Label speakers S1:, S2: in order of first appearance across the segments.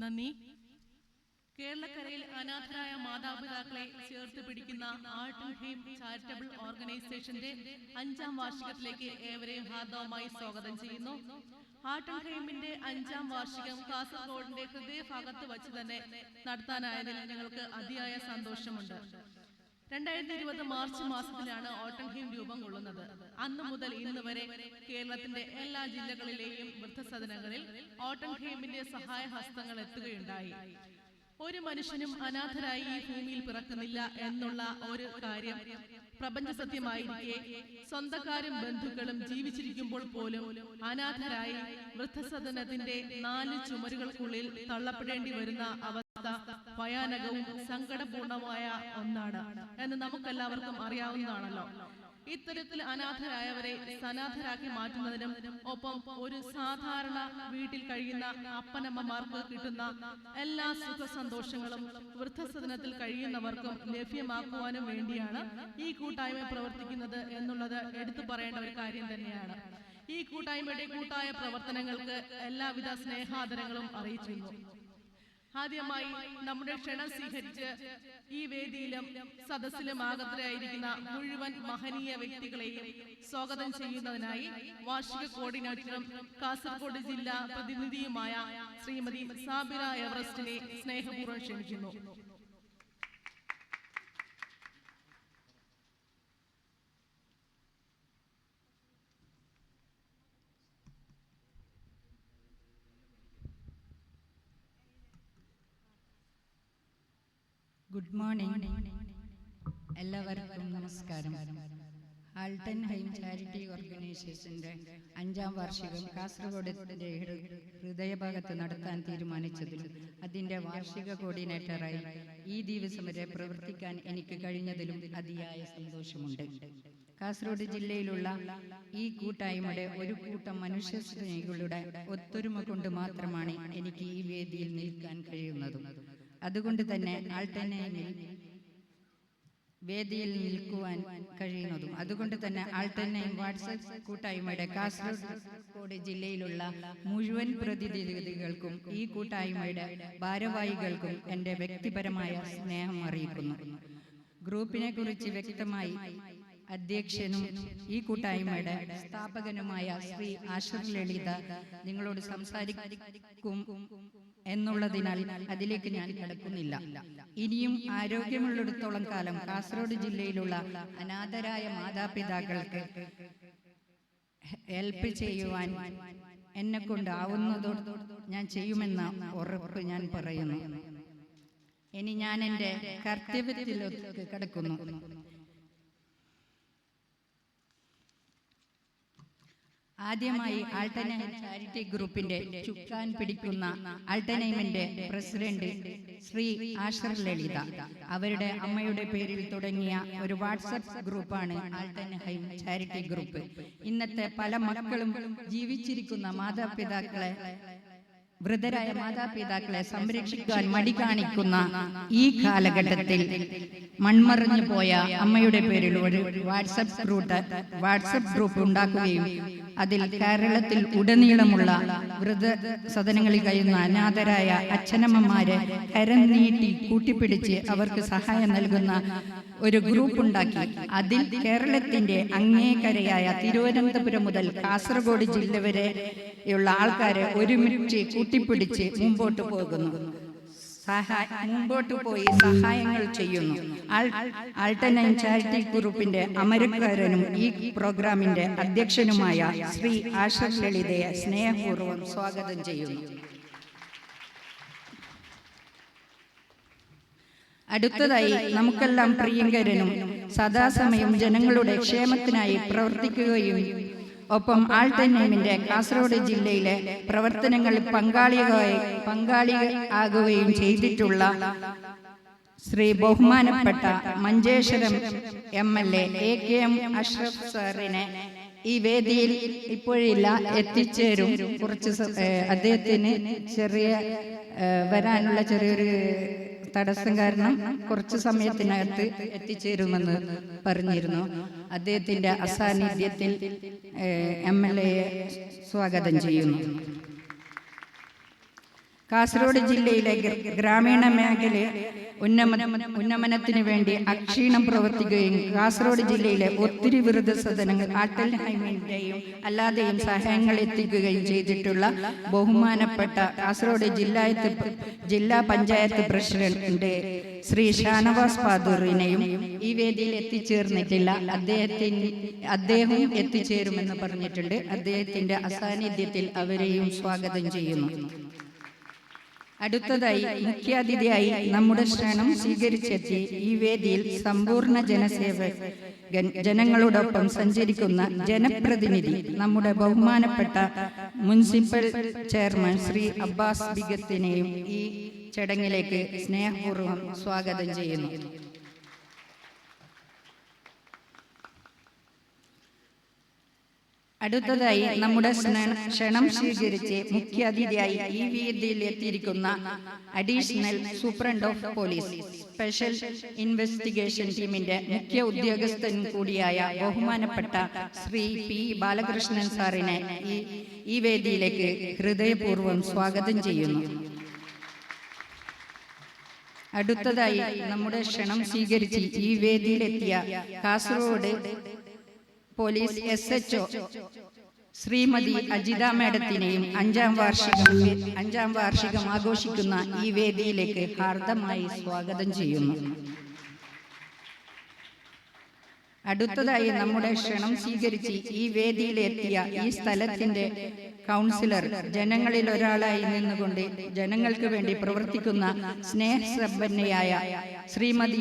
S1: നന്ദി. കേരളക്കരയിൽ അനാഥരായ മാതാപിതാക്കളെ ചേർത്ത് പിടിക്കുന്ന ആർട്ട് ഹെയിം ചാരിറ്റബിൾ ഓർഗനൈസേഷന്റെ അഞ്ചാം വാർഷികത്തിലേക്ക് ഏവരെയും ഹാർദവമായി സ്വാഗതം ചെയ്യുന്നു. ആർട്ട് ഹെയിമിന്റെ അഞ്ചാം വാർഷികം കാസർഗോഡിന്റെ ഹൃദയഭാഗത്ത് വച്ച് തന്നെ നടത്താനായതിൽ ഞങ്ങൾക്ക് അതിയായ സന്തോഷമുണ്ട്. രണ്ടായിരത്തി ഇരുപത് മാർച്ച് മാസത്തിലാണ് ഓട്ടൻഹീം രൂപം കൊള്ളുന്നത്. അന്ന് മുതൽ ഇന്ന് വരെ കേരളത്തിന്റെ എല്ലാ ജില്ലകളിലെയും വൃദ്ധസദനങ്ങളിൽ ഓട്ടൻഹീമിന്റെ സഹായ ഹസ്തങ്ങൾ എത്തുകയുണ്ടായി. ഒരു മനുഷ്യനും അനാഥരായി ഈ ഭൂമിയിൽ പിറക്കുന്നില്ല എന്നുള്ള ഒരു കാര്യം പ്രപഞ്ച സത്യമായിരിക്കെ സ്വന്തക്കാരും ബന്ധുക്കളും ജീവിച്ചിരിക്കുമ്പോൾ പോലും അനാഥരായി വൃദ്ധസദനത്തിന്റെ നാല് ചുമരുകൾക്കുള്ളിൽ തള്ളപ്പെടേണ്ടി വരുന്ന അവസ്ഥ ഭയാനകവും സങ്കടപൂർണമായ ഒന്നാണ് എന്ന് നമുക്കെല്ലാവർക്കും അറിയാവുന്നതാണല്ലോ. ഇത്തരത്തിൽ അനാഥരായവരെ സനാഥരാക്കി മാറ്റുന്നതിനും ഒപ്പം ഒരു സാധാരണ വീട്ടിൽ കഴിയുന്ന അപ്പനമ്മമാർക്ക് കിട്ടുന്ന എല്ലാ സുഖ സന്തോഷങ്ങളും വൃദ്ധസദനത്തിൽ കഴിയുന്നവർക്കും ലഭ്യമാക്കുവാനും വേണ്ടിയാണ് ഈ കൂട്ടായ്മ പ്രവർത്തിക്കുന്നത് എന്നുള്ളത് എടുത്തു പറയേണ്ട ഒരു കാര്യം തന്നെയാണ്. ഈ കൂട്ടായ്മയുടെ കൂട്ടായ പ്രവർത്തനങ്ങൾക്ക് എല്ലാവിധ സ്നേഹാദരങ്ങളും അറിയിച്ചിരുന്നു. ആദ്യമായി നമ്മുടെ ക്ഷണം സ്വീകരിച്ച് ഈ വേദിയിലും സദസ്സിലും ആഗതരായിരിക്കുന്ന മുഴുവൻ മഹനീയ വ്യക്തികളെയും സ്വാഗതം ചെയ്യുന്നതിനായി വാർഷിക കോർഡിനേറ്ററും കാസർഗോഡ് ജില്ലാ പ്രതിനിധിയുമായ ശ്രീമതി സാബിറ എവറസ്റ്റിനെ സ്നേഹപൂർവം ക്ഷണിക്കുന്നു.
S2: ഗുഡ് മോർണിംഗ് എല്ലാവർക്കും നമസ്കാരം. ആൾട്ടൻ ഹൈം ചാരിറ്റി ഓർഗനൈസേഷന്റെ അഞ്ചാം വാർഷികം കാസർഗോഡിന്റെ ഹൃദയഭാഗത്ത് നടത്താൻ തീരുമാനിച്ചതിൽ അതിന്റെ വാർഷിക കോർഡിനേറ്ററായി ഈ ദിവസം വരെ പ്രവർത്തിക്കാൻ എനിക്ക് കഴിഞ്ഞതിലും അതിയായ സന്തോഷമുണ്ട്. കാസർഗോഡ് ജില്ലയിലുള്ള ഈ കൂട്ടായ്മയുടെ ഒരു കൂട്ടം മനുഷ്യ സ്നേഹികളുടെ ഒത്തൊരുമ കൊണ്ട് മാത്രമാണ് എനിക്ക് ഈ വേദിയിൽ നിൽക്കാൻ കഴിയുന്നതും. അതുകൊണ്ട് തന്നെ ആൾട്ടനൈമിൽ വേദിയിൽ നിൽക്കുവാൻ കഴിയുന്നതും അതുകൊണ്ട് തന്നെ ആൾട്ടനൈം വാട്സപ്പ് കൂട്ടായ്മയുടെ കാസർഗോഡ് ജില്ലയിലുള്ള മുഴുവൻ പ്രതിനിധികൾക്കും ഈ കൂട്ടായ്മയുടെ ഭാരവാഹികൾക്കും എന്റെ വ്യക്തിപരമായ സ്നേഹം അറിയിക്കുന്നു. ഗ്രൂപ്പിനെ കുറിച്ച് വ്യക്തമായി അധ്യക്ഷനും ഈ കൂട്ടായ്മയുടെ സ്ഥാപകനുമായ ശ്രീ ആശുർ ലളിത നിങ്ങളോട് സംസാരിക്കും. എന്നുള്ളതിനാൽ അതിലേക്ക് ഞാൻ കിടക്കുന്നില്ല. ഇനിയും ആരോഗ്യമുള്ളിടത്തോളം കാലം കാസർഗോഡ് ജില്ലയിലുള്ള അനാഥരായ മാതാപിതാക്കൾക്ക് ഹെൽപ്പ് ചെയ്യുവാൻ എന്നെ കൊണ്ടാവുന്നതോ ഞാൻ ചെയ്യുമെന്ന ഉറപ്പ് ഞാൻ പറയുന്നു. ഇനി ഞാൻ എന്റെ കർത്തവ്യത്തിലേക്ക് കിടക്കുന്നു. ആദ്യമായി ആൾട്ടനൈം ചാരിറ്റി ഗ്രൂപ്പിന്റെ ചുക്കാൻ പിടിക്കുന്ന ആൾട്ടനൈമിന്റെ പ്രസിഡന്റ് ശ്രീ ആഷർ ലളിത. അവരുടെ അമ്മയുടെ പേരിൽ തുടങ്ങിയ ഒരു വാട്സപ്പ് ഗ്രൂപ്പാണ് ആൾട്ടനഹൈം ചാരിറ്റി ഗ്രൂപ്പ്. ഇന്നത്തെ പല മക്കളും ജീവിച്ചിരിക്കുന്ന മാതാപിതാക്കളെ വൃദ്ധരായ മാതാപിതാക്കളെ സംരക്ഷിക്കാൻ മടി കാണിക്കുന്ന ഈ കാലഘട്ടത്തിൽ മൺമറിഞ്ഞു പോയ അമ്മയുടെ പേരിൽ ഒരു വാട്സപ്പ് ഗ്രൂപ്പ് വാട്സപ്പ് ഗ്രൂപ്പ് ഉണ്ടാക്കുകയും അതിൽ കേരളത്തിൽ ഉടനീളമുള്ള വൃദ്ധ സദനങ്ങളിൽ കഴിയുന്ന അനാഥരായ അച്ഛനമ്മമാരെ കരം നീട്ടി കൂട്ടിപ്പിടിച്ച് അവർക്ക് സഹായം നൽകുന്ന ഒരു ഗ്രൂപ്പ് ഉണ്ടാക്കി. അതിൽ കേരളത്തിന്റെ അങ്ങേക്കരയായ തിരുവനന്തപുരം മുതൽ കാസർഗോഡ് ജില്ല വരെയുള്ള ആൾക്കാരെ ഒരുമിച്ച് കൂട്ടിപ്പിടിച്ച് മുമ്പോട്ട് പോകുന്നു. സഹായ മുമ്പോട്ട് പോയി സഹായങ്ങൾ ചെയ്യുന്നു. ചാരിറ്റി ഗ്രൂപ്പിന്റെ അമരക്കാരനും ഈ പ്രോഗ്രാമിന്റെ അധ്യക്ഷനുമായ ശ്രീ ആശർ ലളിതയെ സ്നേഹപൂർവം സ്വാഗതം ചെയ്യുന്നു. അടുത്തതായി നമുക്കെല്ലാം പ്രിയങ്കരനും സദാസമയം ജനങ്ങളുടെ ക്ഷേമത്തിനായി പ്രവർത്തിക്കുകയും ഒപ്പം നെയിമിന്റെ കാസർഗോഡ് ജില്ലയിലെ പ്രവർത്തനങ്ങളിൽ പങ്കാളി ആകുകയും ചെയ്തിട്ടുള്ള ശ്രീ ബഹുമാനപ്പെട്ട Manjeshwaram M L A A K M Ashraf സാറിനെ ഈ വേദിയിൽ ഇപ്പോഴില്ല എത്തിച്ചേരും. കുറച്ച് അദ്ദേഹത്തിന് ചെറിയ വരാനുള്ള ചെറിയൊരു തടസ്സം കാരണം കുറച്ച് സമയത്തിനകത്ത് എത്തിച്ചേരുമെന്ന് പറഞ്ഞിരുന്നു. അദ്ദേഹത്തിന്റെ അസാന്നിധ്യത്തിൽ എം എൽ എയെ സ്വാഗതം ചെയ്യുന്നു. കാസർഗോഡ് ജില്ലയിലെ ഗ്രാമീണ മേഖല ഉന്നമന ഉന്നമനത്തിന് വേണ്ടി അക്ഷീണം പ്രവർത്തിക്കുകയും കാസർഗോഡ് ജില്ലയിലെ ഒത്തിരി വിരുദ്ധ ആട്ടൽ ഹൈമിന്റെയും അല്ലാതെയും സഹായങ്ങൾ എത്തിക്കുകയും ചെയ്തിട്ടുള്ള ബഹുമാനപ്പെട്ട കാസർഗോഡ് ജില്ലാ ജില്ലാ പഞ്ചായത്ത് പ്രസിഡന്റ് ശ്രീ ഷാനവാസ് പാദൂറിനെയും ഈ വേദിയിൽ എത്തിച്ചേർന്നിട്ടില്ല. അദ്ദേഹത്തിന് അദ്ദേഹവും എത്തിച്ചേരുമെന്ന് പറഞ്ഞിട്ടുണ്ട്. അദ്ദേഹത്തിന്റെ അസാന്നിധ്യത്തിൽ അവരെയും സ്വാഗതം ചെയ്യുന്നു. അടുത്തതായി മുഖ്യാതിഥിയായി നമ്മുടെ ക്ഷണം സ്വീകരിച്ചെത്തി ഈ വേദിയിൽ സമ്പൂർണ ജനസേവ ജനങ്ങളോടൊപ്പം സഞ്ചരിക്കുന്ന ജനപ്രതിനിധി നമ്മുടെ ബഹുമാനപ്പെട്ട മുനിസിപ്പൽ ചെയർമാൻ ശ്രീ അബ്ബാസ് ബിഗത്തിനെയും ഈ ചടങ്ങിലേക്ക് സ്നേഹപൂർവം സ്വാഗതം ചെയ്യുന്നു. അടുത്തതായി നമ്മുടെ ക്ഷണം സ്വീകരിച്ച് മുഖ്യ അതിഥിയായി ഈ വേദിയിൽ എത്തിയിരിക്കുന്ന additional superintendent of police special investigation ടീമിന്റെ മുഖ്യ ഉദ്യോഗസ്ഥൻ കൂടിയായ ബഹുമാനപ്പെട്ട ശ്രീ പി ബാലകൃഷ്ണൻ സാറിനെ ഈ ഈ വേദിയിലേക്ക് ഹൃദയപൂർവം സ്വാഗതം ചെയ്യുന്നു. അടുത്തതായി നമ്മുടെ ക്ഷണം സ്വീകരിച്ച് ഈ വേദിയിലെത്തിയ Kasaragod police S H Shrimati Ajitha മേഡത്തിനെയും അഞ്ചാം വാർഷികം അഞ്ചാം വാർഷികം ആഘോഷിക്കുന്ന ഈ വേദിയിലേക്ക് ഹാർദമായി സ്വാഗതം ചെയ്യുന്നു. അടുത്തതായി നമ്മുടെ ക്ഷണം സ്വീകരിച്ച് ഈ വേദിയിലെത്തിയ ഈ സ്ഥലത്തിന്റെ കൗൺസിലർ ജനങ്ങളിൽ ഒരാളായി നിന്നുകൊണ്ട് ജനങ്ങൾക്ക് വേണ്ടി പ്രവർത്തിക്കുന്ന സ്നേഹസമ്പന്നയായ ശ്രീമതി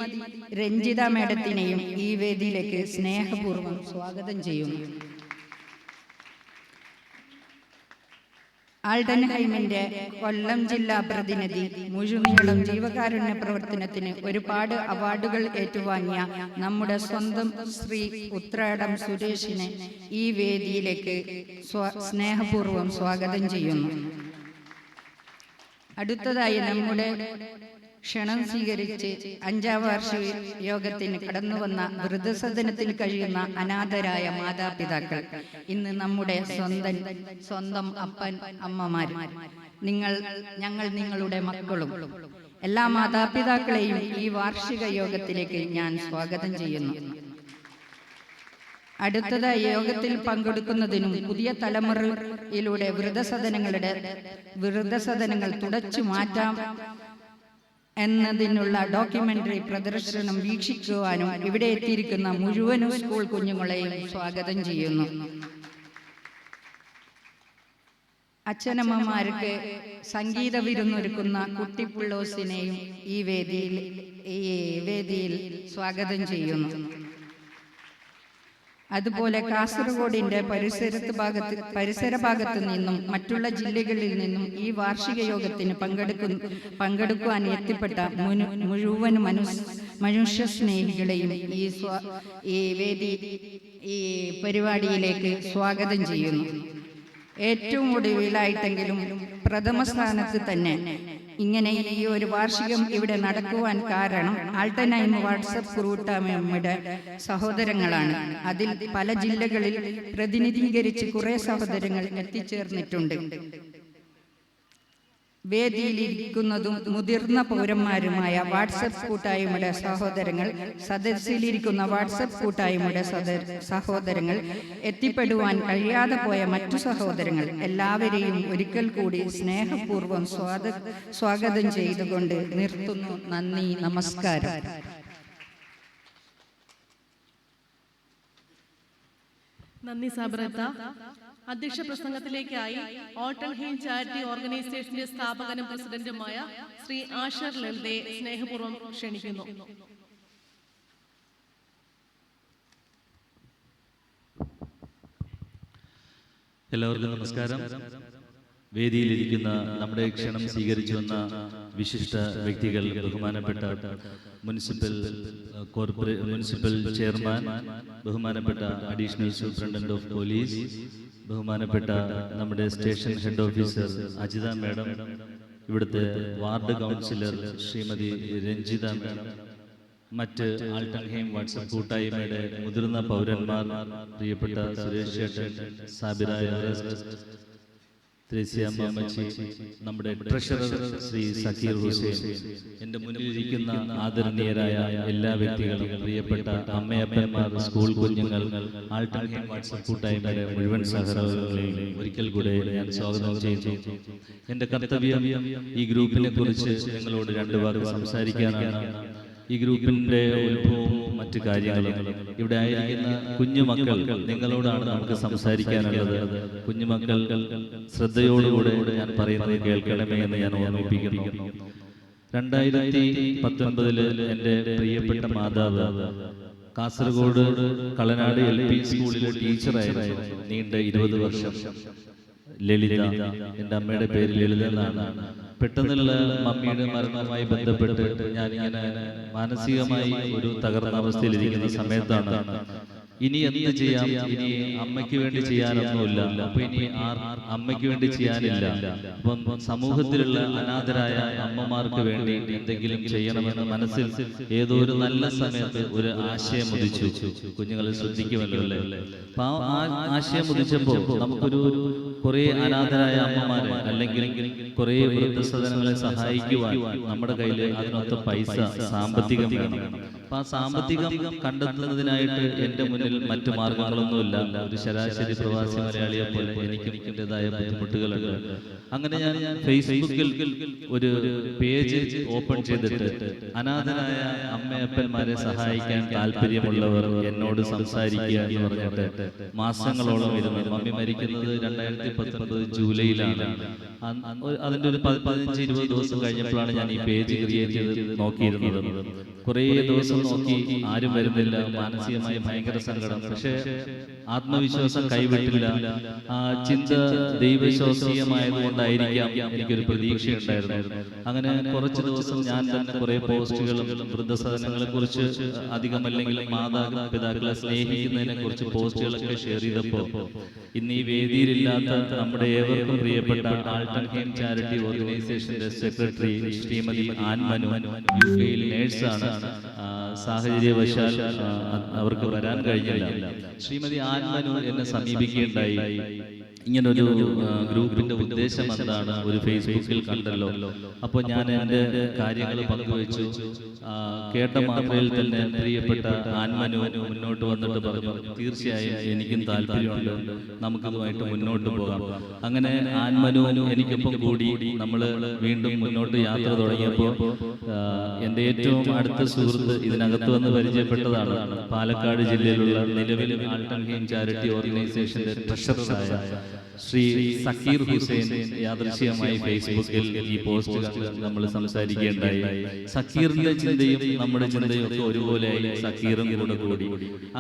S2: രഞ്ജിത മേഡത്തിനെയും ഈ വേദിയിലേക്ക് സ്നേഹപൂർവം സ്വാഗതം ചെയ്യുന്നു ആൾഡൻഹൈമിന്റെ കൊല്ലം ജില്ലാ പ്രതിനിധി മുഴുനീളം ജീവകാരുണ്യ പ്രവർത്തനത്തിന് ഒരുപാട് അവാർഡുകൾ ഏറ്റുവാങ്ങിയ നമ്മുടെ സ്വന്തം ശ്രീ ഉത്രാടം സുരേഷിനെ ഈ വേദിയിലേക്ക് സ്നേഹപൂർവം സ്നേഹപൂർവം സ്വാഗതം ചെയ്യുന്നു. അടുത്തതായി നമ്മുടെ ക്ഷണം സ്വീകരിച്ച് അഞ്ചാം വാർഷിക യോഗത്തിന് കടന്നു വന്ന വൃദ്ധസദനത്തിൽ കഴിയുന്ന അനാഥരായ മാതാപിതാക്കൾ. ഇന്ന് നമ്മുടെ സ്വന്തം സ്വന്തം അപ്പൻ അമ്മമാർ നിങ്ങൾ ഞങ്ങൾ നിങ്ങളുടെ മക്കളും. എല്ലാ മാതാപിതാക്കളെയും ഈ വാർഷിക യോഗത്തിലേക്ക് ഞാൻ സ്വാഗതം ചെയ്യുന്നു. അടുത്തതായി യോഗത്തിൽ പങ്കെടുക്കുന്നതിനും പുതിയ തലമുറയിലൂടെ വൃദ്ധസദനങ്ങളുടെ വൃദ്ധസദനങ്ങൾ തുടച്ചു മാറ്റാം. എന്നതിനുള്ള ഡോക്യുമെന്ററി പ്രദർശനം വീക്ഷിക്കുവാനും ഇവിടെ എത്തിയിരിക്കുന്ന മുഴുവൻ സ്കൂൾ കുഞ്ഞുങ്ങളെയും സ്വാഗതം ചെയ്യുന്നു. അച്ഛനമ്മമാർക്ക് സംഗീത വിരുന്നൊരുക്കുന്ന കുട്ടിപ്പുള്ളോസിനെയും ഈ വേദിയിൽ ഈ വേദിയിൽ സ്വാഗതം ചെയ്യുന്നു. അതുപോലെ കാസർഗോഡിന്റെ പരിസരത്ത് ഭാഗത്ത് പരിസര ഭാഗത്ത് നിന്നും മറ്റുള്ള ജില്ലകളിൽ നിന്നും ഈ വാർഷിക യോഗത്തിന് പങ്കെടുക്കുന്ന പങ്കെടുക്കുവാൻ എത്തിപ്പെട്ട മുനു- മുഴുവൻ മനുഷ്യ മനുഷ്യ സ്നേഹികളെയും ഈ സ്വാ- ഈ വേദി ഈ പരിപാടിയിലേക്ക് സ്വാഗതം ചെയ്യുന്നു. ഏറ്റവും ഒടുവിലായിട്ടെങ്കിലും പ്രഥമ സ്ഥാനത്ത് തന്നെ ഇങ്ങനെ ഈ ഒരു വാർഷികം ഇവിടെ നടക്കുവാൻ കാരണം ആൾട്ടനൈം വാട്സപ്പ് കൂട്ടായ്മയുടെ സഹോദരങ്ങളാണ്. അതിൽ പല ജില്ലകളിൽ പ്രതിനിധീകരിച്ച് കുറെ സഹോദരങ്ങൾ എത്തിച്ചേർന്നിട്ടുണ്ട്. വേദിയിലിരിക്കുന്നതും മുതിർന്ന പൗരന്മാരുമായ വാട്സപ്പ് കൂട്ടായ്മയുടെ സഹോദരങ്ങൾ സദസ്സിലിരിക്കുന്ന വാട്സപ്പ് കൂട്ടായ്മയുടെ സഹോദരങ്ങൾ എത്തിപ്പെടുവാൻ കഴിയാതെ പോയ മറ്റു സഹോദരങ്ങൾ എല്ലാവരെയും ഒരിക്കൽ കൂടി സ്നേഹപൂർവം സ്വാഗതം ചെയ്തുകൊണ്ട് നിർത്തുന്നു. നന്ദി നമസ്കാരം.
S1: നന്ദി സാബ്രത അധ്യക്ഷ പ്രസംഗത്തിലേക്കായി ഓട്ടൺ ഹെയിം ചാരിറ്റി ഓർഗനൈസേഷന്റെ സ്ഥാപകനും പ്രസിഡന്റുമായ ശ്രീ ആഷർ ലളിതയെ സ്നേഹപൂർവം ക്ഷണിക്കുന്നു.
S3: എല്ലാവർക്കും നമസ്കാരം. വേദിയിലിരിക്കുന്ന നമ്മുടെ ക്ഷണം സ്വീകരിച്ചു വന്ന വിശിഷ്ട വ്യക്തികൾ ബഹുമാനപ്പെട്ട മുനിസിപ്പൽ കോർപ്പറേ മുനിസിപ്പൽ ചെയർമാൻ ബഹുമാനപ്പെട്ട അഡീഷണൽ സൂപ്രണ്ടന്റ് ഓഫ് പോലീസ് ബഹുമാനപ്പെട്ട നമ്മുടെ station head officer Ajitha madam ഇവിടുത്തെ ward councillor Shrimati Ranjitha madam മറ്റ് ആൾട്ടൻഹെയിം വാട്സപ്പ് കൂട്ടായ്മയുടെ മുതിർന്ന പൗരന്മാർ പ്രിയപ്പെട്ട സുരേഷ് ചേട്ടൻ സാബിറ എവറസ്റ്റ് നമ്മുടെ ട്രഷറർ ശ്രീ സക്കീർ ഹുസൈൻ എന്റെ മുന്നിലിരിക്കുന്ന ആദരണീയരായ എല്ലാ വ്യക്തികളും പ്രിയപ്പെട്ട അമ്മയപ്പന്മാർ സ്കൂൾ കുഞ്ഞുങ്ങൾ വാട്സപ്പ് കൂട്ടായ്മയുടെ മുഴുവൻ സഹകരണങ്ങളിൽ ഒരിക്കൽ കൂടെ ഞാൻ സ്വാഗതം ചെയ്യുന്നു. എന്റെ കർത്തവ്യം ഈ ഗ്രൂപ്പിനെ കുറിച്ച് നിങ്ങളോട് രണ്ടു പേർ സംസാരിക്കാനാണ്. ഈ ഗ്രൂപ്പിന്റെ ഉത്ഭവവും മറ്റു കാര്യങ്ങളും. ഇവിടെ ആയിരിക്കുന്ന കുഞ്ഞുമക്കൾ നിങ്ങളോടാണ് നമുക്ക് സംസാരിക്കാനുള്ളത്. കുഞ്ഞുമക്കൾ ശ്രദ്ധയോടുകൂടെ ഞാൻ പറയുന്നത് കേൾക്കണമേ എന്ന് ഞാൻ ഓർമ്മിപ്പിക്കുന്നു. രണ്ടായിരത്തി പത്തൊൻപതിൽ എന്റെ പ്രിയപ്പെട്ട മാതാവ് കാസർഗോഡ് കളനാട് എൽ പി സ്കൂളിലെ ടീച്ചറായിരുന്നു. നീണ്ട ഇരുപത് വർഷം. ലളിത. എന്റെ അമ്മയുടെ പേര് ലളിത എന്നാണ്. പെട്ടെന്നുള്ള മമ്മിയുടെ മരണവുമായി ബന്ധപ്പെട്ട് ഞാനിങ്ങനെ മാനസികമായി ഒരു തകർന്ന അവസ്ഥയിലിരിക്കുന്ന സമയത്താണ് ഇനി എന്ത് ചെയ്യാം? ഇനി അമ്മയ്ക്ക് വേണ്ടി ചെയ്യാനൊന്നുമില്ല. അപ്പൊ ഇനി അമ്മയ്ക്ക് വേണ്ടി ചെയ്യാനില്ല. അപ്പം സമൂഹത്തിലുള്ള അനാഥരായ അമ്മമാർക്ക് വേണ്ടി എന്തെങ്കിലും ചെയ്യണമെന്ന് മനസ്സിൽ ഏതോ ഒരു നല്ല സമയത്ത് ഒരു ആശയം ഉദിച്ചു. കുഞ്ഞുങ്ങളെ ശ്രദ്ധിക്കുമല്ലോ അല്ലേ? അപ്പൊ ആ ആശയം ഉദിച്ചപ്പോ നമുക്കൊരു കുറെ അനാഥരായ അമ്മമാരെ അല്ലെങ്കിൽ കുറെ വൃദ്ധസദനങ്ങളെ സഹായിക്കുവാൻ നമ്മുടെ കയ്യിൽ അതിനൊത്ത പൈസ സാമ്പത്തികം വേണം. അപ്പൊ ആ സാമ്പത്തികം കണ്ടെത്തുന്നതിനായിട്ട് എന്റെ മുന്നിൽ മറ്റു മാർഗങ്ങളൊന്നുമില്ല. ഒരു ശരാശരി പ്രവാസി മലയാളിയെ പോലെ എനിക്കും എന്റേതായ ബുദ്ധിമുട്ടുകളുണ്ട്. അങ്ങനെ ഞാൻ ഫേസ്ബുക്കിൽ ഒരു പേജ് ഓപ്പൺ ചെയ്തിട്ട് അനാഥരായ അമ്മയപ്പന്മാരെ സഹായിക്കാൻ താല്പര്യമുള്ളവർ എന്നോട് സംസാരിക്കുക എന്ന് പറഞ്ഞിട്ട് മാസങ്ങളോളം ഇരുന്നു. മമ്മി മരിക്കുന്നത് രണ്ടായിരത്തി പത്തൊൻപത് ജൂലൈയിലാണ്. അതിന്റെ ഒരു പതി- പതിനഞ്ച് ഇരുപത് ദിവസം കഴിഞ്ഞപ്പോഴാണ് ഞാൻ ഈ പേജ് ക്രിയേറ്റ് ചെയ്ത് നോക്കിയിരുന്നത്. കുറേ ദിവസം നോക്കി ആരും വരുന്നില്ല മാനസികമായി ഭയങ്കര സങ്കടം. പക്ഷേ ആത്മവിശ്വാസം കൈവിട്ടില്ല. ആ ചിന്ത ദൈവശോസീയമായതുകൊണ്ടായിരിക്കാം എനിക്കൊരു പ്രതീക്ഷയുണ്ടായിരുന്നു അങ്ങനെ കുറച്ച് ദിവസം ഞാൻ തന്നെ കുറെ പോസ്റ്റുകളും വൃദ്ധസദനങ്ങളെ കുറിച്ച് അധികം അല്ലെങ്കിൽ മാതാപിതാക്കളെ സ്നേഹിക്കുന്നതിനെ കുറിച്ച് പോസ്റ്റുകളൊക്കെ ഷെയർ ചെയ്തപ്പോ ഇന്ന് ഈ വേദിയിലില്ലാത്ത നമ്മുടെ ഏവർക്കും പ്രിയപ്പെട്ട ആൾട്ടൺ ഹെയിം ചാരിറ്റി ഓർഗനൈസേഷന്റെ സെക്രട്ടറി ശ്രീമതി ആൻമനു യു കെയിൽ നേഴ്സാണ്. സാഹചര്യവശാൽ അവർക്ക് വരാൻ കഴിഞ്ഞില്ല. ശ്രീമതി ആൻമനു എന്നെ സമീപിക്കുകയുണ്ടായി. ഇങ്ങനൊരു ഗ്രൂപ്പിന്റെ ഉദ്ദേശം എന്താണ്? ഒരു ഫേസ്ബുക്കിൽ കണ്ടല്ലോ. അപ്പോൾ ഞാൻ എന്റെ കാര്യങ്ങൾ പങ്കുവച്ചു. കേട്ട മാത്രയിൽ തന്നെ പ്രിയപ്പെട്ട ആൻമനു മുന്നോട്ട് വന്നിട്ട് പറഞ്ഞു. തീർച്ചയായും എനിക്കും താല്പര്യമുണ്ട്. നമുക്കിതുമായിട്ട് മുന്നോട്ട് പോകാം. അങ്ങനെ ആൻമനു എനിക്കൊപ്പം കൂടി നമ്മൾ വീണ്ടും മുന്നോട്ട് യാത്ര തുടങ്ങിയപ്പോൾ എന്റെ എന്റെ ഏറ്റവും അടുത്ത സുഹൃത്ത് ഇതിനകത്ത് വന്ന് പരിചയപ്പെട്ടതാണ്. പാലക്കാട് ജില്ലയിലുള്ള നിലവിലെ ആൾട്ടൺ ഹീം ചാരിറ്റി ഓർഗനൈസേഷന്റെ ട്രഷററായ ശ്രീ സക്കീർ ഹുസൈൻ യാദൃശ്യമായി ഫേസ്ബുക്കിൽ ഈ പോസ്റ്റ് നമ്മൾ സംസാരിക്കുകയുണ്ടായി. സക്കീറിന്റെ ചിന്തയും നമ്മുടെ ചിന്തയും ഒക്കെ ഒരുപോലെയായി സക്കീറും കൂടെ കൂടി.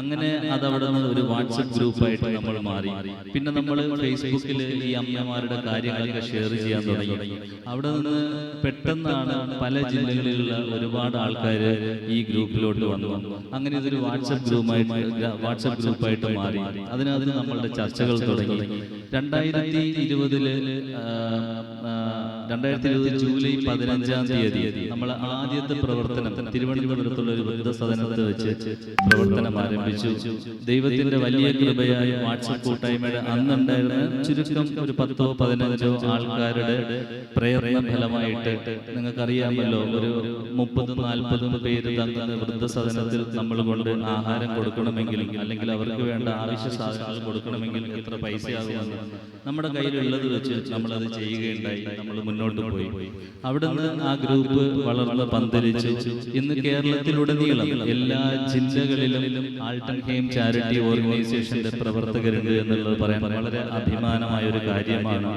S3: അങ്ങനെ അതവിടെ നിന്ന് ഒരു വാട്സപ്പ് ഗ്രൂപ്പായിട്ട് നമ്മൾ മാറി. പിന്നെ നമ്മൾ ഫേസ്ബുക്കിൽ ഈ അമ്മമാരുടെ കാര്യങ്ങളൊക്കെ ഷെയർ ചെയ്യാൻ തുടങ്ങി. അവിടെ നിന്ന് പെട്ടെന്നാണ് പല ജില്ലകളിലുള്ള ഒരുപാട് ആൾക്കാർ ഈ ഗ്രൂപ്പിലോട്ട് വന്നു. അങ്ങനെ ഇതൊരു വാട്സപ്പ് ഗ്രൂപ്പായിട്ട് വാട്സപ്പ് ഗ്രൂപ്പായിട്ട് മാറി. അതിനകത്ത് നമ്മളുടെ ചർച്ചകൾ തുടങ്ങി. രണ്ടായിരത്തി ഇരുപതിൽ രണ്ടായിരത്തി ഇരുപത് ജൂലൈ പതിനഞ്ചാം തീയതി നമ്മൾ ആദ്യത്തെ പ്രവർത്തനം തിരുവനന്തപുരത്തുള്ള ഒരു വൃദ്ധസദനത്തിൽ വെച്ച് പ്രവർത്തനം ആരംഭിച്ചു. ദൈവത്തിന്റെ വലിയ കൃപയായ വാട്സപ്പ് കൂട്ടായ്മയുടെ അന്നുണ്ടായിരുന്ന ചുരുക്കം ഒരു പത്തോ പതിനഞ്ചോ ആൾക്കാരുടെ പ്രേരണ ഫലമായിട്ട് നിങ്ങൾക്കറിയാമല്ലോ ഒരു മുപ്പതും നാൽപ്പതും പേര് തങ്ങുന്ന വൃദ്ധസദനത്തിൽ നമ്മൾ കൊണ്ട് ആഹാരം കൊടുക്കണമെങ്കിൽ അല്ലെങ്കിൽ അവർക്ക് വേണ്ട ആവശ്യ സാധനങ്ങൾ കൊടുക്കണമെങ്കിൽ എത്ര പൈസയാകുമെന്ന് നമ്മുടെ കയ്യിലുള്ളത് വെച്ച് നമ്മൾ അത് ചെയ്യുകയുണ്ടായി. നമ്മൾ മുന്നോട്ട് പോയി. അവിടുന്ന് ആ ഗ്രൂപ്പ് വളർന്ന് പന്തലിച്ച്. ഇന്ന് കേരളത്തിലുടനീളം എല്ലാ ജില്ലകളിലും ആൾട്ടൺ ഹെയിം ചാരിറ്റി ഓർഗനൈസേഷന്റെ പ്രവർത്തകരുണ്ട് എന്നുള്ളത് പറയാൻ വളരെ അഭിമാനമായ ഒരു കാര്യമാണ്.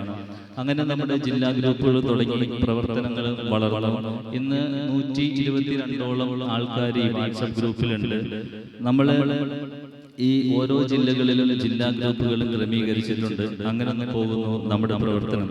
S3: അങ്ങനെ നമ്മുടെ ജില്ലാ ഗ്രൂപ്പുകൾ തുടങ്ങി പ്രവർത്തനങ്ങൾ വളർന്നു. ഇന്ന് നൂറ്റി ഇരുപത്തിരണ്ടോളം ആൾക്കാർ ഈ വാട്സപ്പ് ഗ്രൂപ്പിലുണ്ട്. നമ്മൾ ഈ ഓരോ ജില്ലകളിലും ജില്ലാ ഗ്രൂപ്പുകളും ക്രമീകരിച്ചിട്ടുണ്ട്. അങ്ങനെ പോകുന്നു നമ്മുടെ പ്രവർത്തനം.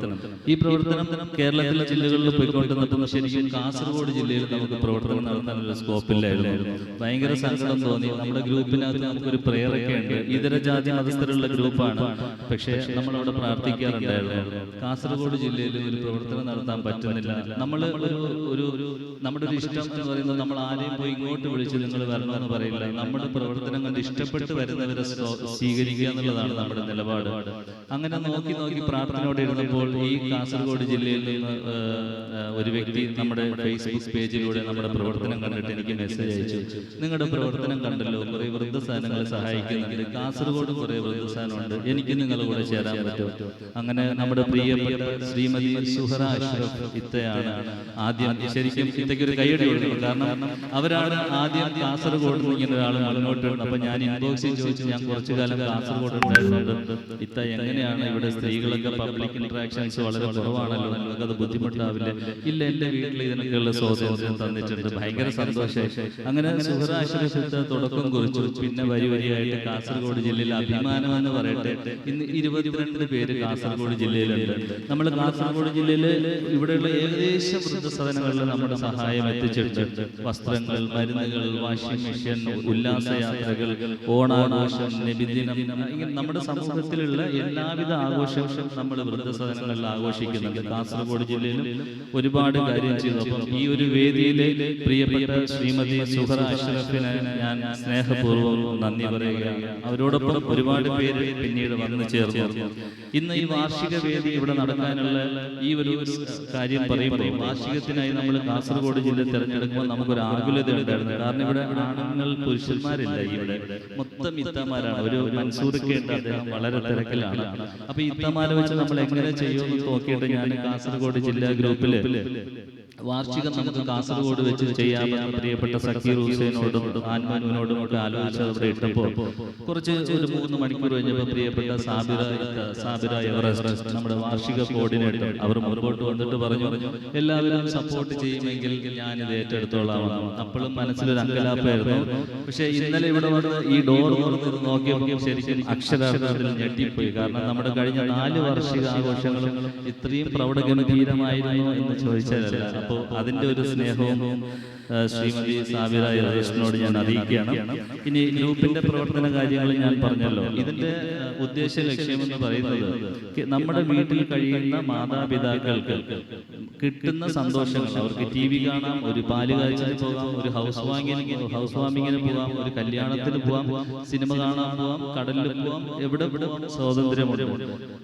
S3: ഈ പ്രവർത്തനം കേരളത്തിലെ ജില്ലകളിൽ പോയിക്കൊണ്ടിരുന്നപ്പോൾ ശരിക്കും കാസർഗോഡ് ജില്ലയിൽ നമുക്ക് പ്രവർത്തനം നടത്താനുള്ള സ്കോപ്പില്ലായിരുന്നു ഭയങ്കര സങ്കടം തോന്നി. നമ്മുടെ ഗ്രൂപ്പിനകത്ത് നമുക്കൊരു പ്രേയറൊക്കെ ഉണ്ട് ഇതര ജാതി മതസ്ഥരുള്ള ഗ്രൂപ്പാണ്. പക്ഷേ നമ്മളവിടെ പ്രാർത്ഥിക്കാറുണ്ടായിരുന്നു. കാസർഗോഡ് ജില്ലയിൽ ഒരു പ്രവർത്തനം നടത്താൻ പറ്റുന്നില്ല. നമ്മൾ ഒരു ഒരു ഒരു നമ്മുടെ ഒരു ഇഷ്ടം എന്ന് പറയുന്നത് നമ്മൾ ആരെയും പോയി ഇങ്ങോട്ട് വിളിച്ച് നിങ്ങൾ വരണമെന്ന് പറയില്ല. നമ്മുടെ പ്രവർത്തനം കണ്ട് ഇഷ്ടപ്പെട്ട് വരുന്നവരെ സ്വ- സ്വീകരിക്കുക എന്നുള്ളതാണ് നമ്മുടെ നിലപാട്. അങ്ങനെ നോക്കി നോക്കി പ്രാർത്ഥനയോടെ ഇരുന്നപ്പോൾ ഈ കാസർഗോഡ് ജില്ലയിൽ നിന്ന് ഒരു വ്യക്തി നമ്മുടെ ഫേസ്ബുക്ക് പേജിലൂടെ നമ്മുടെ പ്രവർത്തനം കണ്ടിട്ട് എനിക്ക് മെസ്സേജ് അയച്ചു. നിങ്ങളുടെ പ്രവർത്തനം കണ്ടല്ലോ കുറെ വൃദ്ധസ്ഥാനങ്ങളെ സഹായിക്കുന്നുണ്ട്. കാസർഗോഡ് കുറെ വൃദ്ധസ്ഥാനമുണ്ട് എനിക്ക് നിങ്ങളുടെ കൂടെ ചേരാൻ പറ്റും അങ്ങനെ നമ്മുടെ പ്രിയപ്പെട്ട ശ്രീമതി സുഹറ അഷ്റഫ് ഇത്തയാണ് ആദ്യം ശരിക്കും ഇത്തയ്ക്ക് ഒരു കൈയടി കാരണം അവരാണ് ആദ്യം കാസർഗോഡ് ഇങ്ങനെ ഒരാൾ മുന്നോട്ട്. അപ്പൊ ഞാൻ ഇൻബോക്സിൽ ചോദിച്ചു ഞാൻ കുറച്ചു കാലം കാസർഗോഡ് ഉണ്ടായിരുന്നുണ്ട് ഇത്ത എങ്ങനെയാണ് ഇവിടെ സ്ത്രീകളൊക്കെ പബ്ലിക് ഇന്ററാക്ഷൻസ് വളരെ കുറവാണല്ലോ. നിങ്ങൾക്ക് അത് ബുദ്ധിമുട്ടാവില്ല? ഇല്ല എന്റെ വീട്ടിൽ ഇതിനൊക്കെയുള്ള സ്വാതന്ത്ര്യം തന്നിട്ടുണ്ട്. ഭയങ്കര സന്തോഷം അങ്ങനെ അഷ്റഫ് തുടക്കം കുറിച്ചു. പിന്നെ വരി വരിയായിട്ട് കാസർഗോഡ് ജില്ലയിൽ അഭിമാനം എന്ന് പറയട്ടെ. ഇന്ന് ഇരുപത്തിരണ്ട് പേര് കാസർഗോഡ് ജില്ലയിലുണ്ട്. നമ്മൾ കാസർഗോഡ് ജില്ലയിൽ ഇവിടെയുള്ള ഏകദേശം വൃദ്ധസദനങ്ങളിൽ നമ്മുടെ സഹായം എത്തിച്ചിട്ടുണ്ട്. വസ്ത്രങ്ങൾ മരുന്നുകൾ വാഷിംഗ് മെഷീൻ ഉല്ലാസയാത്രകൾ ഓണാഘോഷം നബിദിനം നമ്മുടെ സമൂഹത്തിലുള്ള എല്ലാവിധ ആഘോഷങ്ങളും നമ്മൾ വൃദ്ധസദനങ്ങളിൽ ആഘോഷിക്കുന്നുണ്ട്. കാസർഗോഡ് ജില്ലയിലും ഒരുപാട് കാര്യം ചെയ്തു. അപ്പം ഈ ഒരു വേദിയിലെ പ്രിയപ്പെട്ട ശ്രീമതി സുഹറ അഷ്റഫിന് ഞാൻ സ്നേഹപൂർവം നന്ദി പറയുകയാണ്. അവരോടൊപ്പം ഒരുപാട് പേര് പിന്നീട് വന്നു ചേർന്നു. ഇന്ന് ഈ വാർഷിക വേദി ഇവിടെ നടക്കാനുള്ള ഈ ഒരു കാര്യം പറയുമ്പോൾ വാർഷികത്തിനായി നമ്മൾ കാസർഗോഡ് ജില്ല തിരഞ്ഞെടുക്കുമ്പോൾ നമുക്കൊരു ആകുലത ഉണ്ടായിരുന്നു. കാരണം ഇവിടെ ആണുങ്ങൾ പുരുഷന്മാരില്ല ഇവിടെ. മൊത്തം ഇത്തമാരാണ്. ഒരു മൻസൂർക്കുണ്ട് അദ്ദേഹം വളരെ തിരക്കിലാണ്. അപ്പൊ ഇത്തമാല ഇത്തമാരെ വെച്ച് നമ്മൾ എങ്ങനെ ചെയ്യുമെന്ന് നോക്കിയിട്ട് ഞാൻ കാസർഗോഡ് ജില്ലാ ഗ്രൂപ്പിൽ വാർഷികം നമുക്ക് കാസർഗോഡ് വെച്ച് ചെയ്യാമെന്ന് പ്രിയപ്പെട്ട സക്കീർ ഹുസൈനോടും ആൻമാനുവിനോടും ഒക്കെ ആലോചിച്ച് അവിടെ ഇട്ടപ്പോൾ കുറച്ച് ഒരു മൂന്ന് മണിക്കൂർ കഴിഞ്ഞപ്പോൾ പ്രിയപ്പെട്ട സാബിറ സാബിറ എവറസ്റ്റ് നമ്മുടെ വാർഷിക കോർഡിനേറ്റർ അവർ മുമ്പോട്ട് വന്നിട്ട് പറഞ്ഞു എല്ലാവരും സപ്പോർട്ട് ചെയ്യുമെങ്കിൽ ഞാൻ ഇത് ഏറ്റെടുത്തോളാം അപ്പോഴും മനസ്സിലൊരു അങ്കലാപ്പായിരുന്നു. പക്ഷേ ഇന്നലെ ഇവിടെ വന്ന് ഈ ഡോർ തുറന്ന് നോക്കിയപ്പോൾ ശരിക്കും അക്ഷരാർത്ഥത്തിൽ ഞെട്ടിപ്പോയി. കാരണം നമ്മുടെ കഴിഞ്ഞ നാല് വാർഷിക ആഘോഷങ്ങളും ഇത്രയും പ്രൗഢഗംഭീരമായിരുന്നു എന്ന് ചോദിച്ചാലല്ല അപ്പോൾ അതിന്റെ ഒരു സ്നേഹവും ശ്രീമതി സാബിറ യഥേഷിനോട് ഞാൻ അറിയിക്കുകയാണ്. ഇനി ഗ്രൂപ്പിന്റെ പ്രവർത്തന കാര്യങ്ങൾ ഞാൻ പറഞ്ഞല്ലോ. ഇതിന്റെ ഉദ്ദേശ ലക്ഷ്യം എന്ന് പറയുന്നത് നമ്മുടെ വീട്ടിൽ കഴിയുന്ന മാതാപിതാക്കൾക്ക് കിട്ടുന്ന സന്തോഷങ്ങൾ. അവർക്ക് ടി വി കാണാം ഒരു പാൽ കാഴ്ച പോകാം ഒരു ഹൗസ് വാങ്ങിന് ഹൗസ് വാമിങ്ങിന് പോകാം ഒരു കല്യാണത്തിന് പോകാം സിനിമ കാണാൻ പോകാം കടലിൽ പോകാം എവിടെ എവിടെ സ്വാതന്ത്ര്യമുണ്ട്.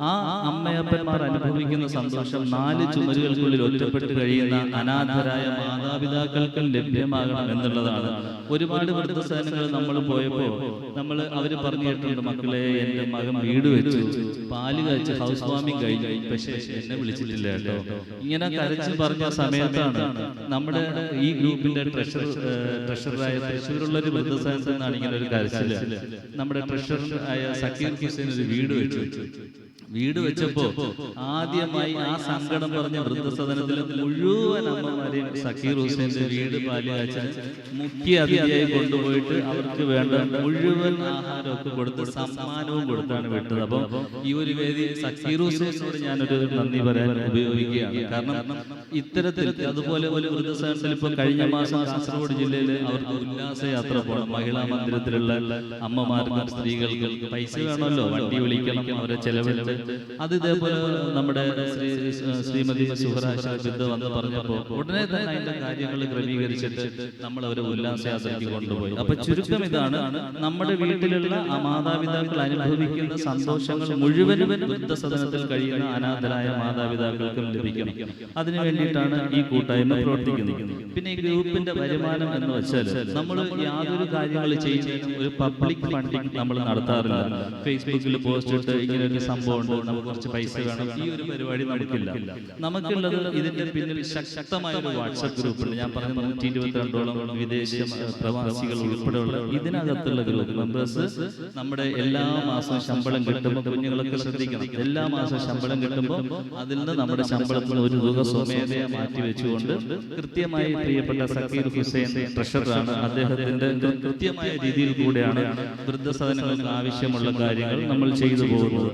S3: ആ അമ്മയപ്പന്മാർ അനുഭവിക്കുന്ന സന്തോഷം നാല് ചുമരുകൾക്കുള്ളിൽ ഒറ്റപ്പെട്ട് കഴിയുന്ന അനാഥരായ മാതാപിതാക്കൾക്ക് ലഭ്യമാകണം എന്നുള്ളതാണ്. ഒരുപാട് വൃദ്ധസദനങ്ങൾ നമ്മൾ പോയപ്പോ നമ്മൾ അവർ പറഞ്ഞു കേട്ടിട്ടുണ്ട് മക്കളെ എന്റെ മകൻ വീട് വെച്ചു. പാൽ കഴിച്ച് ഹൗസ് വാമിങ് കഴിഞ്ഞു. പക്ഷേ എന്നെ വിളിച്ചിട്ടില്ല കേട്ടോ. ഇങ്ങനെ കരച്ച് പറഞ്ഞ സമയത്താണ് നമ്മുടെ ഈ ഗ്രൂപ്പിന്റെ ട്രഷർ ട്രഷറായ തൃശ്ശൂരുള്ള ഒരു വൃദ്ധസദനത്തിൽ നിന്നാണ് ഇങ്ങനെ ഒരു കരച്ചിൽ. നമ്മുടെ ട്രഷറർ ആയ സക്കീർ ഹുസൈൻ ഒരു വീട് വെച്ചു. വീട് വെച്ചപ്പോ ആദ്യമായി ആ സങ്കടം പറഞ്ഞ വൃദ്ധസദനത്തിലെ മുഴുവൻ അമ്മമാരെയും സക്കീർ ഹുസൈന്റെ വീട് പാലിയാച്ചൻ മുഖ്യ അതിഥിയായി കൊണ്ടുപോയിട്ട് അവർക്ക് വേണ്ട മുഴുവൻ ആഹാരമൊക്കെ കൊടുത്ത് സമ്മാനവും കൊടുത്താണ് വിട്ടത്. അപ്പൊ ഈ ഒരു വേദി സക്കീർ ഹുസൈനോട് ഞാനൊരു നന്ദി പറയാൻ ഉപയോഗിക്കുകയാണ്. കാരണം ഇത്തരത്തിൽ അതുപോലെ ഒരു വൃദ്ധസദനത്തിൽ ഇപ്പൊ കഴിഞ്ഞ മാസം കാസർഗോഡ് ജില്ലയിൽ അവർക്ക് ഉല്ലാസയാത്ര പോകണം. മഹിളാ മന്ദിരത്തിലുള്ള അമ്മമാർക്കും സ്ത്രീകൾക്കും പൈസ വേണമല്ലോ. വണ്ടി വിളിക്കണം അവരെ ചെലവിട്ട് അത് ഇതേപോലെ നമ്മുടെ ശ്രീ ശ്രീമതി സുഹറാശ ബിന്ദു വന്ന് പറഞ്ഞപ്പോൾ ഉടനെ തന്നെ അതിന്റെ കാര്യങ്ങൾ ക്രമീകരിച്ചിട്ട് നമ്മൾ അവരെ ഉല്ലാസയാത്രയ്ക്ക് കൊണ്ടുപോയി. അപ്പൊ ചുരുക്കം ഇതാണ് നമ്മുടെ വീട്ടിലുള്ള ആ മാതാപിതാക്കൾ അനുഭവിക്കുന്ന സന്തോഷങ്ങൾ മുഴുവനും വൃദ്ധസദനത്തിൽ കഴിയുന്ന അനാഥരായ മാതാപിതാക്കൾക്കും ലഭിക്കണം. അതിനു വേണ്ടിയിട്ടാണ് ഈ കൂട്ടായ്മ പ്രവർത്തിക്കുന്നത്. പിന്നെ ഈ ഗ്രൂപ്പിന്റെ വരുമാനം എന്ന് വെച്ചാൽ നമ്മൾ യാതൊരു കാര്യങ്ങൾ ചെയ്യുന്നതിനും ഒരു പബ്ലിക് ഫണ്ടിങ് നമ്മൾ നടത്താറില്ല. ഫേസ്ബുക്കിൽ പോസ്റ്റ് ഇട്ട് ഇങ്ങനെ ഒരു സംഭവം നമുക്ക് കുറച്ച് പൈസ വേണം. ഈ ഒരു പരിപാടി നമുക്കില്ല. നമുക്കുള്ളത് ഇതിന്റെ പിന്നിൽ ശക്തമായ ഒരു വാട്സപ്പ് ഗ്രൂപ്പ് ഞാൻ പറഞ്ഞ നൂറ്റി ഇരുപത്തിരണ്ടോളം വിദേശ പ്രവാസികൾ ഉൾപ്പെടെയുള്ള ഇതിനകത്തുള്ള ഗ്രൂപ്പ് മെമ്പേഴ്സ് നമ്മുടെ എല്ലാ മാസവും ശമ്പളം കിട്ടുമ്പോൾ കുഞ്ഞുങ്ങളൊക്കെ ശ്രദ്ധിക്കണം. എല്ലാ മാസവും ശമ്പളം കിട്ടുമ്പോൾ അതിൽ നിന്ന് നമ്മുടെ ശമ്പളത്തിൽ ഒരു തുക സ്വമേധയ മാറ്റി വെച്ചുകൊണ്ട് കൃത്യമായി പ്രിയപ്പെട്ട സക്കീർ ഹുസൈൻ ട്രഷറാണ് അദ്ദേഹത്തിന്റെ കൃത്യമായ രീതിയിൽ കൂടെയാണ് വൃദ്ധസദനങ്ങൾക്ക് ആവശ്യമുള്ള കാര്യങ്ങൾ നമ്മൾ ചെയ്തു പോകുന്നത്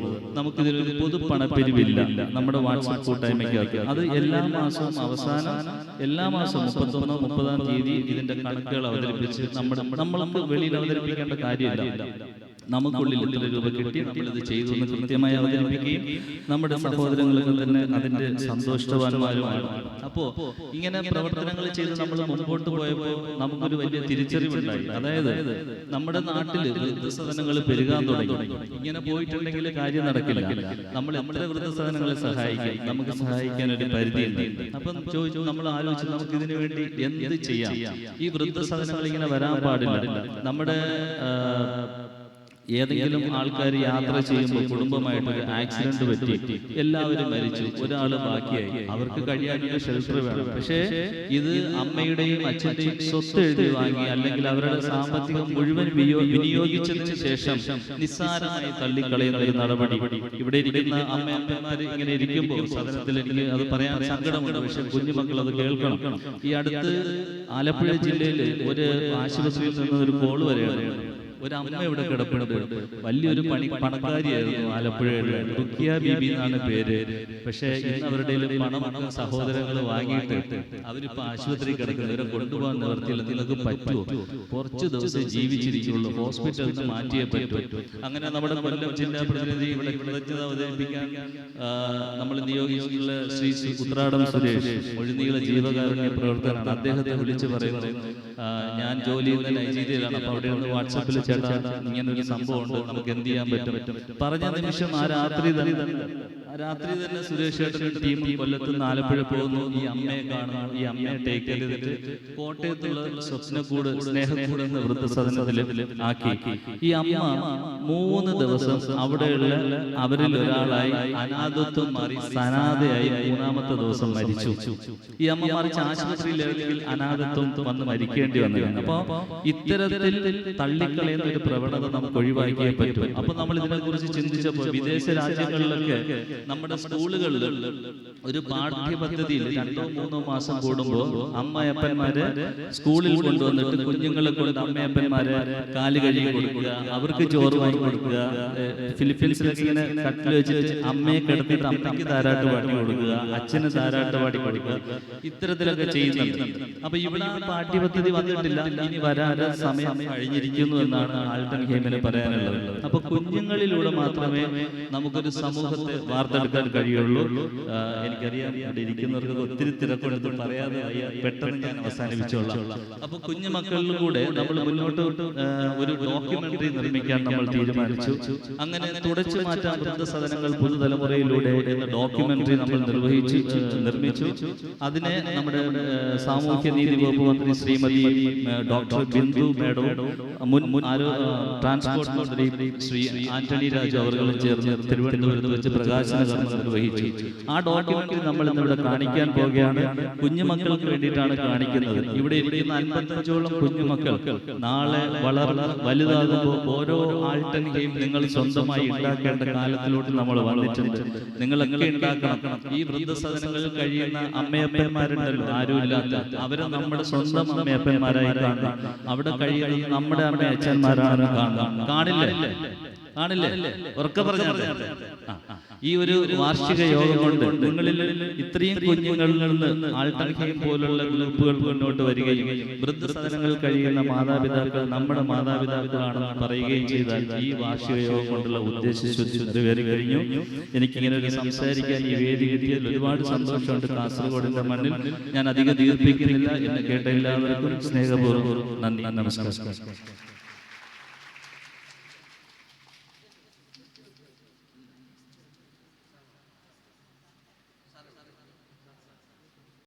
S3: നമുക്കിതിലൊരു പൊതു പണപ്പിരിവില്ല നമ്മുടെ വാട്സാപ്പ് കൂട്ടായ്മയ്ക്ക് അത് എല്ലാ മാസവും അവസാനം എല്ലാ മാസവും മുപ്പത്തൊന്നോ മുപ്പതാം തീയതി ഇതിന്റെ കണക്കുകൾ അവതരിപ്പിച്ച് നമ്മുടെ നമ്മൾക്ക് വെളിയിൽ അവതരിപ്പിക്കേണ്ട കാര്യമില്ല. നമുക്കുള്ളിൽ ഇത്ര രൂപ കിട്ടി നമ്മളിത് ചെയ്തു എന്ന് കൃത്യമായി അവതരിപ്പിക്കുകയും നമ്മുടെ സഹോദരങ്ങളിൽ തന്നെ അതിന്റെ സന്തോഷവാന്മാരുമാണ്. അപ്പോ ഇങ്ങനെ പ്രവർത്തനങ്ങൾ ചെയ്ത് നമ്മൾ മുമ്പോട്ട് പോയപ്പോൾ നമുക്കൊരു വലിയ തിരിച്ചറിവുണ്ടായി. അതായത് നമ്മുടെ നാട്ടിൽ വൃദ്ധസദനങ്ങൾ പെരുകാൻ തുടങ്ങി. ഇങ്ങനെ പോയിട്ടുണ്ടെങ്കിൽ കാര്യം നടക്കില്ല. നമ്മൾ എത്ര വൃദ്ധസദനങ്ങളെ സഹായിക്കും നമുക്ക് സഹായിക്കാൻ ഒരു പരിധിയുണ്ട്. അപ്പം ചോദിച്ചു നമ്മൾ ആലോചിച്ചു നമുക്ക് ഇതിനു വേണ്ടി എന്ത് ചെയ്യാം? ഈ വൃദ്ധസദനങ്ങൾ ഇങ്ങനെ വരാൻ പാടില്ല. നമ്മുടെ ഏതെങ്കിലും ആൾക്കാർ യാത്ര ചെയ്യുമ്പോൾ കുടുംബമായിട്ട് ഒരു ആക്സിഡന്റ് പറ്റി എല്ലാവരും മരിച്ചു. ഒരാൾ ബാക്കിയായി. അവർക്ക് കഴിയാനുള്ള ഷെൽട്ടർ വേണം. പക്ഷേ ഇത് അമ്മയുടെയും അച്ഛന്റെയും സ്വത്ത് എഴുതി വാങ്ങി അല്ലെങ്കിൽ അവരുടെ സാമ്പത്തികം മുഴുവൻ വിനിയോഗിച്ചതിന് ശേഷം നിസ്സാരമായി തള്ളിക്കളയുന്ന ഒരു നടപടി. ഇവിടെ ഇരിക്കുന്ന അമ്മയമ്മമാര് ഇങ്ങനെ ഇരിക്കുമ്പോൾ സദനത്തിൽ എനിക്ക് അത് പറയാൻ സങ്കടമുണ്ട്. പക്ഷെ കുഞ്ഞുമക്കൾ അത് കേൾക്കണം. ഈ അടുത്ത് ആലപ്പുഴ ജില്ലയിൽ ഒരു ആശുപത്രിയിൽ നിന്ന് ഒരു കോൾ വരെയാണ് ഒരു അമ്മ ഇവിടെ കിടപ്പുണ്ട്. വലിയൊരു പണി പണക്കാരിയായിരുന്നു ആലപ്പുഴയുടെ റുക്കിയ ബീബി എന്നാണ് പേര്. പക്ഷേ ഇന്ന് അവരുടെ പണം സഹോദരങ്ങൾ വാങ്ങിയിട്ട് അവരിപ്പോ ആശുപത്രി കിടക്കുന്നത് ഇവരെ കൊണ്ടുപോകാൻ നിവർത്തിയില്ല നിങ്ങൾക്ക് പറ്റുമോ? കുറച്ച് ദിവസം ജീവിച്ചിരിക്കുള്ളൂ. ഹോസ്പിറ്റലിൽ നിന്ന് മാറ്റിയേ പറ്റൂ. അങ്ങനെ നമ്മുടെ കൊല്ലം ജില്ലാ പ്രതിനിധി ഇവിടെ കൃതജ്ഞത അവതരിപ്പിക്കാൻ നമ്മൾ നിയോഗിച്ചിട്ടുള്ള ശ്രീ ശ്രീ ഉത്രാടം സുരേഷ്. ഒഴുനീള ജീവകാരുണ്യ പ്രവർത്തനമാണ് അദ്ദേഹത്തെ വിളിച്ച് പറയുന്നത് ഞാൻ ജോലി ചെയ്യുന്ന നൈജീരിയയിലാണ് അപ്പൊ അവിടെ നിന്ന് വാട്സാപ്പിൽ ചേട്ടാ സംഭവം ഉണ്ട് നമുക്ക് എന്ത് ചെയ്യാൻ പറ്റും? പറഞ്ഞ നിമിഷം ആ രാത്രി തന്നെ രാത്രി തന്നെ സുരേഷ് ചേട്ടനും ടീം കൊല്ലത്ത് ആലപ്പുഴ പോകുന്നു. ഈ അമ്മയെ കാണുന്നു ഈ അമ്മയെ ടേക്ക് ചെയ്തിട്ട് കോട്ടയത്തുള്ള സ്വപ്നക്കൂട് സ്നേഹക്കൂട് എന്ന വൃദ്ധസദനത്തിൽ ആക്കി. ഈ അമ്മ മൂന്ന് ദിവസം അവിടെയുള്ള അവരിൽ ഒരാളായി അനാഥത്വം മാറി സനാഥയായി മൂന്നാമത്തെ ദിവസം മരിച്ചു. ഈ അമ്മ മറിച്ച് ആശുപത്രിയിലാണെങ്കിൽ അനാഥത്വം വന്ന് മരിക്കേണ്ടി വന്നു അപ്പൊ ഇത്തരത്തിൽ തള്ളിക്കളയുന്ന ഒരു പ്രവണത നമുക്ക് ഒഴിവാക്കിയേ പറ്റും. അപ്പൊ നമ്മൾ ഇതിനെ കുറിച്ച് ചിന്തിച്ചപ്പോൾ വിദേശ രാജ്യങ്ങളിലൊക്കെ നമ്മുടെ സ്കൂളുകളിൽ ഒരു പാഠ്യപദ്ധതിയിൽ രണ്ടോ മൂന്നോ മാസം കൂടുമ്പോൾ അമ്മയപ്പന്മാര് സ്കൂളിൽ കൊണ്ടുവന്നിട്ട് കുഞ്ഞുങ്ങളെ കൊണ്ട് അമ്മയപ്പന്മാരെ കാൽ കഴുകി കൊടുക്കുക അവർക്ക് ചോറ് വാങ്ങി കൊടുക്കുക ഫിലിപ്പീൻസിലൊക്കെ ഇങ്ങനെ കട്ടിൽ വെച്ച് അമ്മയെ കിടത്തിയിട്ട് അമ്മയ്ക്ക് താരാട്ട് പാടി കൊടുക്കുക അച്ഛന് താരാട്ട് പാടി കൊടുക്കുക ഇത്തരത്തിലൊക്കെ ചെയ്യുന്നുണ്ട്. അപ്പൊ ഇവിടെ പാഠ്യപദ്ധതി വന്നിട്ടില്ല. ഇനി വരാൻ സമയം കഴിഞ്ഞിരിക്കുന്നു എന്നാണ് ആൾട്ടൺ ഹേമിന് പറയാനുള്ളത്. അപ്പൊ കുഞ്ഞുങ്ങളിലൂടെ മാത്രമേ നമുക്കൊരു സമൂഹത്തെ വാർത്തെടുക്കാൻ കഴിയുള്ളൂ. എനിക്കറിയാം. ഇവിടെ ഇരിക്കുന്നവർക്ക് ഒത്തിരി തിരക്കെടുത്ത് പറയാതെ പെട്ടെന്ന് ഞാൻ അവസാനിപ്പിച്ചോളാം അപ്പൊ കുഞ്ഞുമക്കളിലൂടെ നമ്മൾ മുന്നോട്ട് ഒരു ഡോക്യുമെന്ററി നിർമ്മിക്കാൻ നമ്മൾ തീരുമാനിച്ചു. അങ്ങനെ തുടച്ചു മാറ്റാൻ വൃദ്ധസദനങ്ങൾ പുതുതലമുറയിലൂടെ എന്ന ഡോക്യുമെന്ററി നമ്മൾ നിർവഹിച്ചു നിർമ്മിച്ചു. അതിനെ നമ്മുടെ സാമൂഹ്യ നീതി വകുപ്പ് മന്ത്രി ശ്രീമതി ഡോക്ടർ ബിന്ദു മേഡം മുൻ മുൻ ട്രാൻസ്പോർട്ട് മന്ത്രി ശ്രീ ആന്റണി രാജു അവർകളും ചേർന്ന് തിരുവനന്തപുരത്ത് വെച്ച് പ്രകാശന കർമ്മം നിർവഹിച്ചു. ആ ഡോക്യുമെന്ററി നമ്മൾ ഇന്നിവിടെ കാണിക്കാൻ പോവുകയാണ്. കുഞ്ഞുമക്കൾക്ക് വേണ്ടിയിട്ടാണ് കാണിക്കുന്നത്. ഇവിടെ ഇരിക്കുന്ന അൻപത്തഞ്ചോളം കുഞ്ഞുമക്കൾ നാളെ വളർന്ന് വലുതാകുമ്പോൾ ഓരോ ആൾട്ടനെയും നിങ്ങൾ സ്വന്തമായി ഉണ്ടാക്കേണ്ട കാലത്തിലോട്ട് നമ്മൾ വന്നിട്ടുണ്ട്. നിങ്ങളൊക്കെ ഉണ്ടാക്കണം. ഈ വൃദ്ധസദനങ്ങളിൽ കഴിയുന്ന അമ്മയപ്പന്മാരുണ്ടല്ലോ ആരുമില്ലാത്ത. അവരെ നമ്മുടെ സ്വന്തം അമ്മയപ്പന്മാരായി കാണണം അവിടെ കഴിയുന്ന നമ്മുടെ അമ്മ അച്ഛന്മാരാണ് കാണില്ലേ? കാണില്ലേ? ഉറക്കെ പറഞ്ഞാൽ ഈ ഒരു വാർഷിക യോഗം കൊണ്ട് നിങ്ങളിൽ ഇത്രയും കുഞ്ഞുങ്ങളിൽ നിന്ന് ആൾട്ടർഹീം പോലുള്ള ഗ്രൂപ്പുകൾ മുന്നോട്ട് വരികയും വൃദ്ധസദനങ്ങളിൽ കഴിയുന്ന മാതാപിതാക്കൾ നമ്മുടെ മാതാപിതാക്കളാണെന്ന് പറയുകയും ചെയ്താൽ ഈ വാർഷിക യോഗം കൊണ്ടുള്ള നിറവേറി കഴിഞ്ഞു. എനിക്കിങ്ങനെ ഒരു സംസാരിക്കാൻ ഈ വേദി കിട്ടിയതിൽ ഒരുപാട് സന്തോഷമുണ്ട്. കാസർഗോഡിന്റെ മണ്ണിൽ ഞാൻ അധികം ദീർപ്പിക്കുന്നില്ല എന്ന് കേട്ട എല്ലാവർക്കും സ്നേഹപൂർവം നന്ദി. നമസ്കാരം.